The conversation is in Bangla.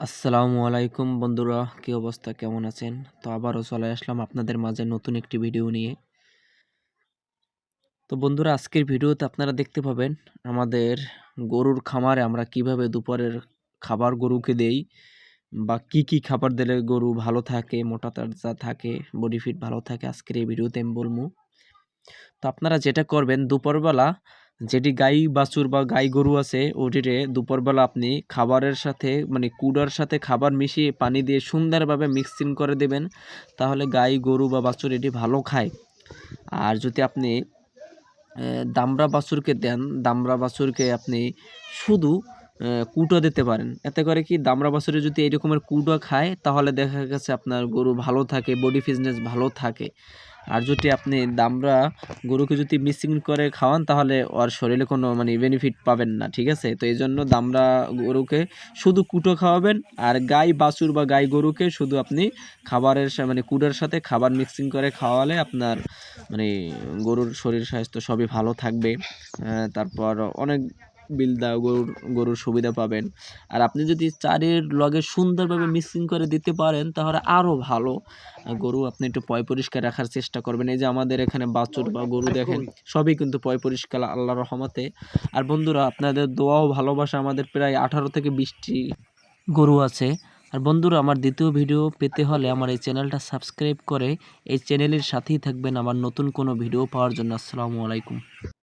আসসালামু আলাইকুম বন্ধুরা, কী অবস্থা? কেমন আছেন? তো আবারও চলে আসলাম আপনাদের মাঝে নতুন একটি ভিডিও নিয়ে। তো বন্ধুরা, আজকের ভিডিওতে আপনারা দেখতে পাবেন আমাদের গরুর খামারে আমরা কীভাবে দুপুরের খাবার গরুকে দেই বা কি কি খাবার দিলে গরু ভালো থাকে, মোটা তাজা থাকে, বডি ফিট ভালো থাকে, আজকের এই ভিডিওতে আমি বলব। তো আপনারা যেটা করবেন, দুপুরবেলা যেটি গাই বাছুর বা গাই গরু আছে ওটিরে দুপুরবেলা আপনি খাবারের সাথে মানে কুড়ার সাথে খাবার মিশিয়ে পানি দিয়ে সুন্দরভাবে মিক্সিং করে দেবেন, তাহলে গাই গরু বা বাছুর এটি ভালো খায়। আর যদি আপনি দামরা বাছুরকে দেন, দামরা বাছুরকে আপনি শুধু কুটো দিতে পারেন। এতে করে কি দামরা বাছুরে যদি এই রকমের কুটো খায়, তাহলে দেখা গেছে আপনার গরু ভালো থাকে বডি ফিটনেস ভালো থাকে। আর যদি আপনি দামড়া গরুকে যদি মিক্সিং করে খাওয়ান, তাহলে ওর শরীরে কোনো মানে বেনিফিট পাবেন না, ঠিক আছে? তো এই জন্য দামড়া গরুকে শুধু কুটো খাওয়াবেন, আর গাই বাছুর বা গাই গরুকে শুধু আপনি খাবারের মানে কুটোর সাথে খাবার মিক্সিং করে খাওয়ালে আপনার মানে গরুর শরীর স্বাস্থ্য সবই ভালো থাকবে। তারপর অনেক বিলদা গরুর গরুর সুবিধা পাবেন। আর আপনি যদি চারের লগে সুন্দরভাবে মিক্সিং করে দিতে পারেন তাহলে আরও ভালো। গরু আপনি একটু পয় পরিষ্কার রাখার চেষ্টা করবেন। এই যে আমাদের এখানে বাছুর বা গরু দেখেন সবই কিন্তু পয় পরিষ্কার আল্লাহ রহমতে। আর বন্ধুরা আপনাদের দোয়াও ভালোবাসা আমাদের প্রায় আঠারো থেকে বিশটি গরু আছে। আর বন্ধুরা আমার দ্বিতীয় ভিডিও পেতে হলে আমার এই চ্যানেলটা সাবস্ক্রাইব করে এই চ্যানেলের সাথেই থাকবেন। আমার নতুন কোনো ভিডিও পাওয়ার জন্য আসসালামু আলাইকুম।